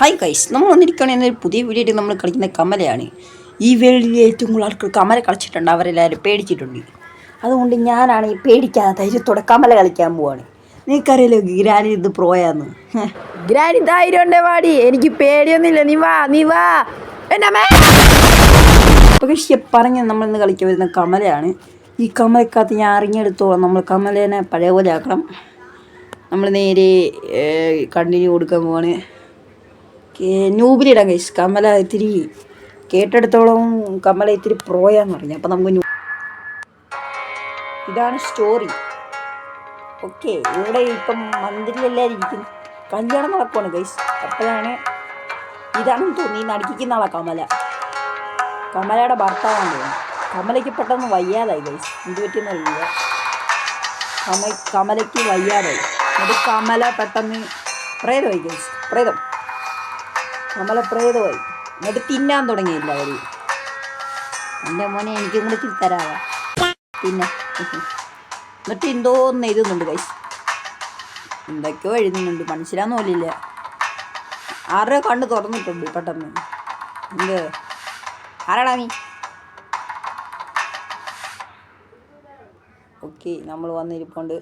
Hi കൈസ് നമ്മൾ വന്നിരിക്കുകയാണ് എന്നൊരു പുതിയ വീഡിയോ നമ്മൾ കളിക്കുന്ന കമലയാണ്. ഈ വേൾഡിൽ ഏറ്റവും കൂടുതൽ ആൾക്കാർ കമല കളിച്ചിട്ടുണ്ട് അവരെല്ലാവരും പേടിച്ചിട്ടുണ്ട്. അതുകൊണ്ട് ഞാനാണ് ഈ പേടിക്കാതെ ധൈര്യത്തോടെ കമല കളിക്കാൻ പോവാണ്. നിനക്കറിയല്ലോ ഗ്രാനി ഇത് പ്രോയാന്ന്? ഗ്രാനി ധൈര്യം ഉണ്ടേ വാടി. എനിക്ക് പേടിയൊന്നുമില്ല. നീ വാ നീ വാ. എന്നെ പക്ഷെ പറഞ്ഞ് നമ്മൾ ഇന്ന് കളിക്കാൻ വരുന്ന കമലയാണ്. ഈ കമലക്കകത്ത് ഞാൻ അറിഞ്ഞെടുത്തോളം നമ്മൾ കമലേനെ പഴയ പോലെ ആക്കണം. നമ്മൾ നേരെ കണ്ടിന്യൂ കൊടുക്കാൻ പോവാണ്. നൂബിലിടാം കഴിച്ചു. കമല ഇത്തിരി കേട്ടെടുത്തോളം കമല ഇത്തിരി പ്രോയാന്ന് പറഞ്ഞു. അപ്പം നമുക്ക് ഇതാണ് സ്റ്റോറി ഓക്കെ ഇവിടെ ഇപ്പം മന്ദിരിലെല്ലാവരും ഇരിക്കുന്നു. കല്യാണം നടക്കുവാണ് ഗൈസ് അപ്പോഴാണ് ഇതാണെന്ന് തോന്നി നടിക്കുന്ന ആളാ കമല. കമലയുടെ ഭർത്താവാണ് തോന്നുന്നു. കമലയ്ക്ക് പെട്ടെന്ന് വയ്യാതായി ഗൈസ് എന്ത് പറ്റിയെന്നറിയില്ല കമ കമലയ്ക്ക് വയ്യാതായി. അത് കമല പെട്ടെന്ന് പ്രേതമായി ഗൈസ് പ്രേതം. കമല പ്രേതമായി എന്നിട്ട് തിന്നാൻ തുടങ്ങിയില്ല അവർ എന്റെ മോനെ എനിക്കും കൂടെ ഇത്തിരി തരാവാ? പിന്നെ എന്നിട്ട് എന്തോന്ന് എഴുതുന്നുണ്ട് ഗൈസ് എന്തൊക്കെയോ എഴുതുന്നുണ്ട്. മനസ്സിലാന്ന് പോലില്ല ആരുടെ കണ്ണ് തുറന്നിട്ടുണ്ട് പെട്ടെന്ന്? എന്ത്? ആരാടാ നീ? ഓക്കെ നമ്മൾ വന്നിരിപ്പുണ്ട്.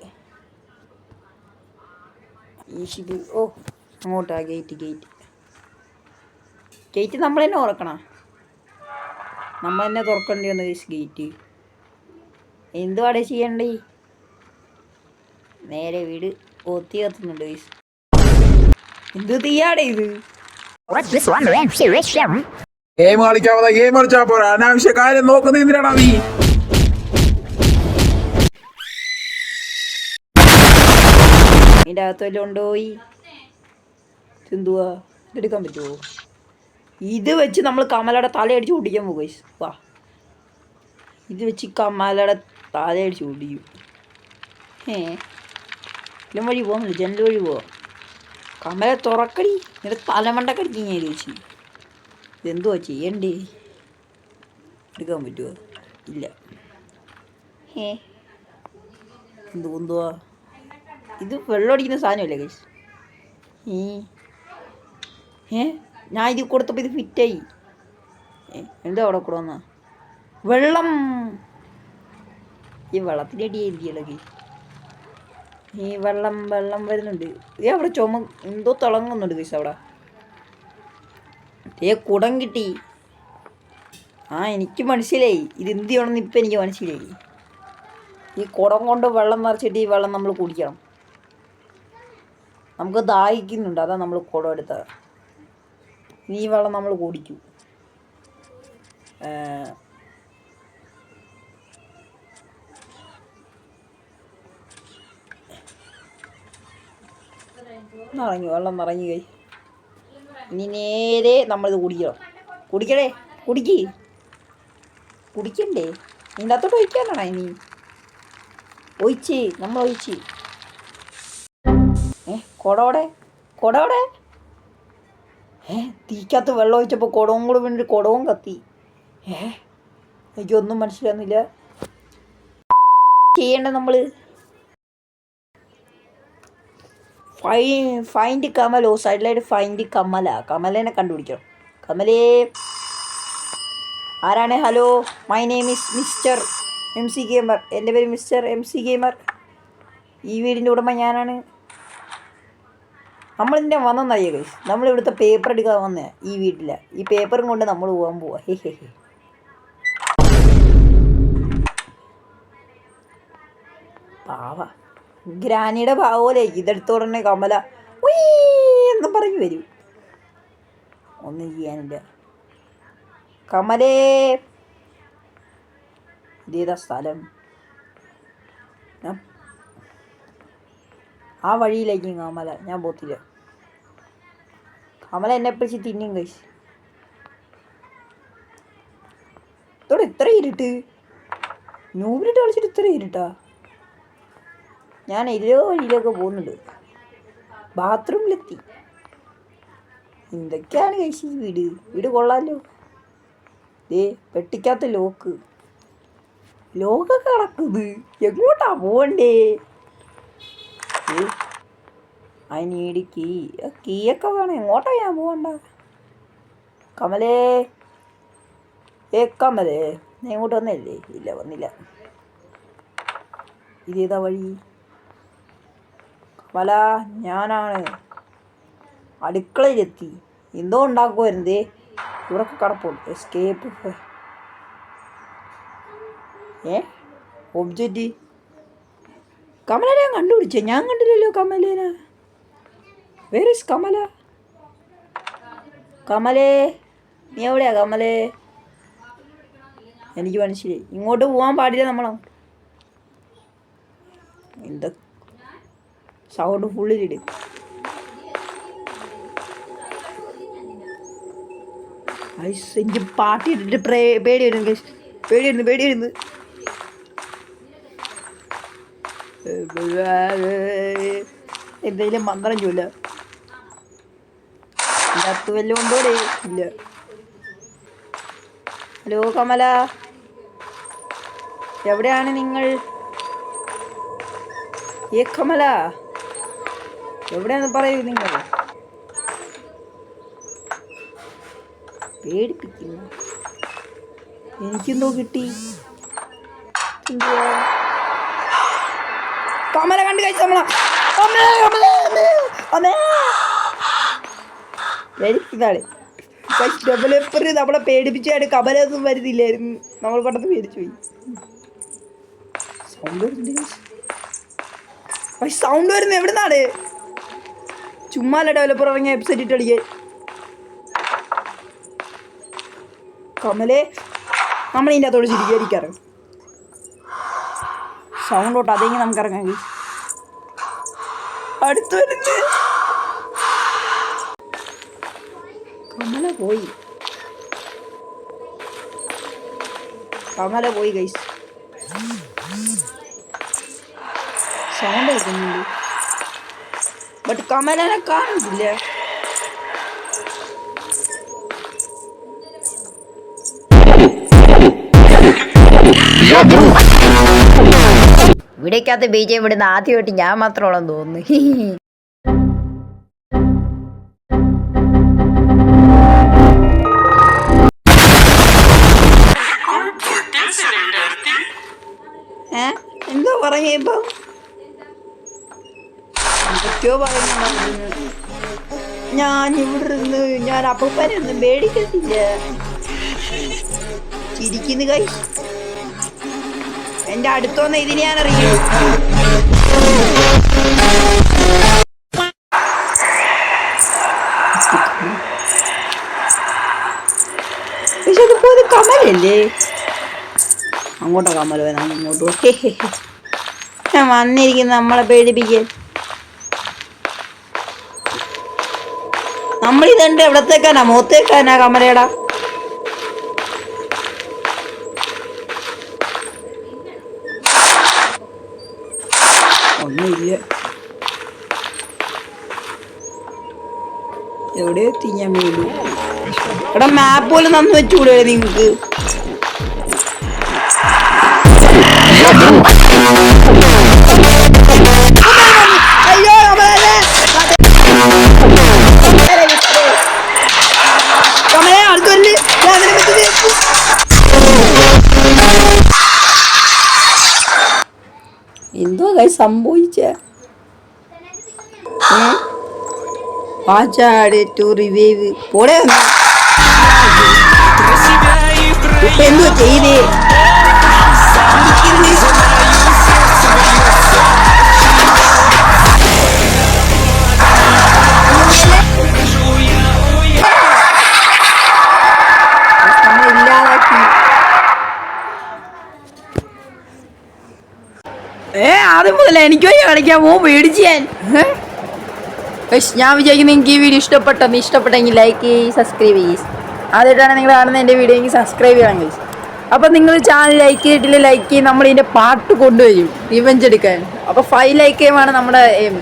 ഈ ഷിബ് ഓ അങ്ങോട്ടാ ഗേറ്റ് ഗേറ്റ് ഗേറ്റ് നമ്മൾ തന്നെ തുറക്കണം? നമ്മൾ തന്നെ തുറക്കേണ്ടി വന്നു ഗേറ്റ്. എന്തുവാടെ ചെയ്യണ്ടേ? നേരെ വീട് ഒത്തി കത്തുന്നുണ്ട് ചേച്ചി എന്ത് തീയാടെ ഇത്? ഗെയിം കളിക്കാവുന്ന ഗെയിം കളിച്ചാ പോരാ. അനാവശ്യ കാര്യം നോക്കുന്ന എന്തിനാടാ നീ? ഇതിന്റെ അകത്ത് വല്ലതും ഉണ്ടോയി എന്തുവാ ഇതെടുക്കാൻ പറ്റുമോ ഇത് വെച്ച് നമ്മൾ കമലയുടെ തലയടിച്ച് ഓടിക്കാൻ പോകും. വാ. ഇത് വെച്ച് കമലയുടെ തലയടിച്ച് ഓടിക്കും ഏ ഇതിലും വഴി പോകാൻ പറ്റില്ല ജനൽ വഴി പോവാം. കമല തുറക്കടി എന്നിട്ട് തലമണ്ടക്കടിക്ക് ഞാൻ ചോദിച്ചു ഇതെന്തുവാ ചെയ്യണ്ടേ? എടുക്കാൻ പറ്റുമോ ഇല്ല. ഏ എന്ത് ഇത് വെള്ളം അടിക്കുന്ന സാധനമല്ലേ ഈ ഏ ഞാൻ ഇത് കൊടുത്തപ്പോൾ ഇത് ഫിറ്റായി എന്താ അവിടെ കൂടെ വന്നാ വെള്ളം. ഈ വെള്ളത്തിന്റെ അടി ഗൈസ് ഈ വെള്ളം വെള്ളം വരുന്നുണ്ട്. ഏ അവിടെ ചുമ എന്തോ തിളങ്ങുന്നുണ്ട് ഗൈസ് അവിടെ. ഏ കുടം കിട്ടി. ആ എനിക്ക് മനസ്സിലായി. ഇത് എന്ത് ചെയ്യണമെന്ന് ഇപ്പം എനിക്ക് മനസ്സിലായി. ഈ കുടം കൊണ്ട് വെള്ളം നിറച്ചിട്ട് ഈ വെള്ളം നമ്മൾ കുടിക്കണം. നമുക്ക് ദാഹിക്കുന്നുണ്ട്. അതാ നമ്മൾ കുടം എടുത്തത്. ഈ വെള്ളം നമ്മൾ കുടിക്കും. ഏ, നിറഞ്ഞു വെള്ളം നിറഞ്ഞു കൈ. ഇനി നേരെ നമ്മളിത് കുടിക്കണം. കുടിക്കണേ കുടിക്ക്. കുടിക്കണ്ടേ? ഇതിന്റെ അത്തോട്ട് ഒഴിക്കാനാണോ ഇനി? ഒഴിച്ച് നമ്മൾ ഒഴിച്ച്. ഏ കൊടോടെ കൊടോടെ ഏ തീക്കകത്ത് വെള്ളം ഒഴിച്ചപ്പോൾ കുടവും കൂടെ വേണ്ടി കുടവും കത്തി. ഏ എനിക്കൊന്നും മനസ്സിലാകുന്നില്ല ചെയ്യേണ്ട നമ്മൾ ഫൈ ഫൈൻഡ് കമലോ സൈഡിലായിട്ട് ഫൈൻഡ് കമല. കമലേനെ കണ്ടുപിടിക്കണം. കമലേ. ആരാണ്? Hello my name is mister M C gamer എന്റെ പേര് മിസ്റ്റർ എം സി ഗെയിമർ ഈ വീടിന്റെ ഉടമ ഞാനാണ്. നമ്മളിതിന്റെ വന്നെന്നറിയോ കൈസ് നമ്മൾ ഇവിടുത്തെ പേപ്പർ എടുക്കാൻ വന്നേ ഈ വീട്ടില. ഈ പേപ്പറും കൊണ്ട് നമ്മൾ പോകാൻ പോവാ. ഹേ ഹേ ഹേ. പാവ. ഗ്രാനിയുടെ ഭാവോലെ ഇതെടുത്തോടനെ കമല എന്ന് പറഞ്ഞു വരും. ഒന്നും ചെയ്യാനില്ല. കമലേ. ഇതേതാ സ്ഥലം? ആ വഴിയിലേക്ക് കമല ഞാൻ പോത്തില്ല. കമല എന്നെ പിടിച്ച് തിന്നും കഴിച്ച് ഇതോടെ ഇത്ര ഇരുട്ട്. നൂറിട്ട് കളിച്ചിട്ട് ഇത്ര ഇരുട്ടാ. ഞാൻ ഇരോ വഴിയിലൊക്കെ പോകുന്നുണ്ട്. ബാത്റൂമിലെത്തി എന്തൊക്കെയാണ് കഴിച്ചത് വീട്? വീട് കൊള്ളാലോ. ദേ പെട്ടിക്കാത്ത ലോക്ക്. ലോക്കൊക്കെ കിടക്കുന്നത് എങ്ങോട്ടാ പോകണ്ടേ? I need key. കീയൊക്കെ വേണം. എങ്ങോട്ടാ ഞാൻ പോകണ്ട കമലേ. ഏ കമലേ. നീ ഇങ്ങോട്ട് വന്നില്ലേ? ഇല്ല വന്നില്ല. ഇതേതാ വഴി? കമല ഞാനാണ്. അടുക്കളയിലെത്തി. എന്തോ ഉണ്ടാക്കുമായിരുന്നേ ഇവിടെ കിടപ്പുണ്ട്. എസ്കേപ്പ് ഏ? ഒബ്ജക്റ്റ് കമല ഞാൻ കണ്ടുപിടിച്ചേ? ഞാൻ കണ്ടില്ലല്ലോ കമലേനെ. Where is Kamala? കമലേ നീ എവിടെയാ കമലേ? എനിക്ക് മനസ്സിലായി. ഇങ്ങോട്ട് പോകാൻ പാടില്ല നമ്മളോ. എന്താ സൗണ്ട് ഫുള്ളിലിടും ഐസ് എനിക്ക് പാട്ടിട്ടിട്ട് പ്രേ പേടി വരുന്നു guys. പേടി വരുന്നു പേടി വരുന്നു എന്തെങ്കിലും മന്ത്രം ചൊല്ല. ഉണ്ടോടെ ഇല്ല. ഹലോ കമല. എവിടെയാണ് നിങ്ങൾ? ഏ കമല. എവിടെയാന്ന് പറയൂ നിങ്ങൾ. പേടിപ്പിക്കുന്നു. എനിക്കെന്തോ കിട്ടി. എന്തുവാ? കമല കണ്ടു കഴിച്ച നമ്മളെ അമ്മേ, അമ്മേ, അമ്മേ, അമ്മേ. ഡെവലപ്പർ നമ്മളെ വരുന്നില്ലായിരുന്നു. നമ്മൾ പെട്ടെന്ന് പേടിച്ചു പോയി. സൗണ്ട് വരുന്നു എവിടുന്നാണ്? ചുമ്മാല ഡെവലപ്പർ ഇറങ്ങിയ വെബ്സൈറ്റ് ഇട്ട് കമലേ നമ്മളിതിന്റെ അകത്തോട് ചിരിക്കാതിരിക്കാറ് സൗണ്ട് തൊട്ട് അതെങ്കിൽ നമുക്ക് ഇറങ്ങാം അടുത്ത് വരുന്നത് കമല പോയി. കമല പോയി ഗൈസ് സൗണ്ട് കേൾക്കുന്നുണ്ട്. ബട്ട് കമലനെ കാണുന്നില്ല. ഇവിടേക്കകത്ത് ബി ജെ ഇവിടുന്ന് ആദ്യമായിട്ട് ഞാൻ മാത്രമുള്ളെന്ന് തോന്നുന്നു. എന്തോ പറഞ്ഞ എന്തൊക്കെയോ പറയുന്നുണ്ടായിരുന്നു ഞാൻ ഇവിടെ ഇരുന്ന് ഞാൻ അപ്പൂപ്പനൊന്നും പേടിക്കത്തില്ല ചിരിക്കുന്നു കൈ. എന്റെ അടുത്തോന്ന് ഇതിന് ഞാൻ അറിയൂ കമലല്ലേ അങ്ങോട്ടോ. ഹേ, ഹേ, ഹേ. ഞാൻ വന്നിരിക്കുന്ന നമ്മളെ പേടിപ്പിക്കാൻ നമ്മളിതുണ്ട് എവിടത്തേക്കാനാ മൂത്തേക്കാനാ കമലയുടെ ഒന്നുമില്ല എവിടെ എത്തി ഞാൻ വീണ്ടും എടാ മാപ്പ് പോലെ നന്ന് വെച്ചുകൂടെ നിങ്ങൾക്ക് അയ്യോ കൈ സംഭവിച്ച. വാച്ചാട് ടു റിവൈവ് പോടെ. ഇപ്പൊ എന്തോ ചെയ്തേ? മുതലേ എനിക്ക് വയ്യ കളിക്കാൻ. പോകും പേടിച്ച് ഞാൻ. ഞാൻ വിചാരിക്കുന്നു എനിക്ക് ഈ വീഡിയോ ഇഷ്ടപ്പെട്ടെന്ന് ഇഷ്ടപ്പെട്ടെങ്കിൽ ലൈക്ക് ചെയ്യ് സബ്സ്ക്രൈബ് ചെയ്യ്. ആദ്യമായിട്ടാണ് നിങ്ങൾ കാണുന്ന എന്റെ വീഡിയോ എനിക്ക് സബ്സ്ക്രൈബ് ചെയ്യണം ഗൈസ് അപ്പം നിങ്ങൾ ചാനൽ ലൈക്ക് ചെയ്തിട്ടില്ല ലൈക്ക് ചെയ്യും. നമ്മൾ ഇതിന്റെ പാട്ട് കൊണ്ടുവരും. റിവഞ്ച് എടുക്കാൻ. അപ്പോൾ ഫൈവ് ലൈക്ക് ചെയ്യുമാണ് നമ്മുടെ aim.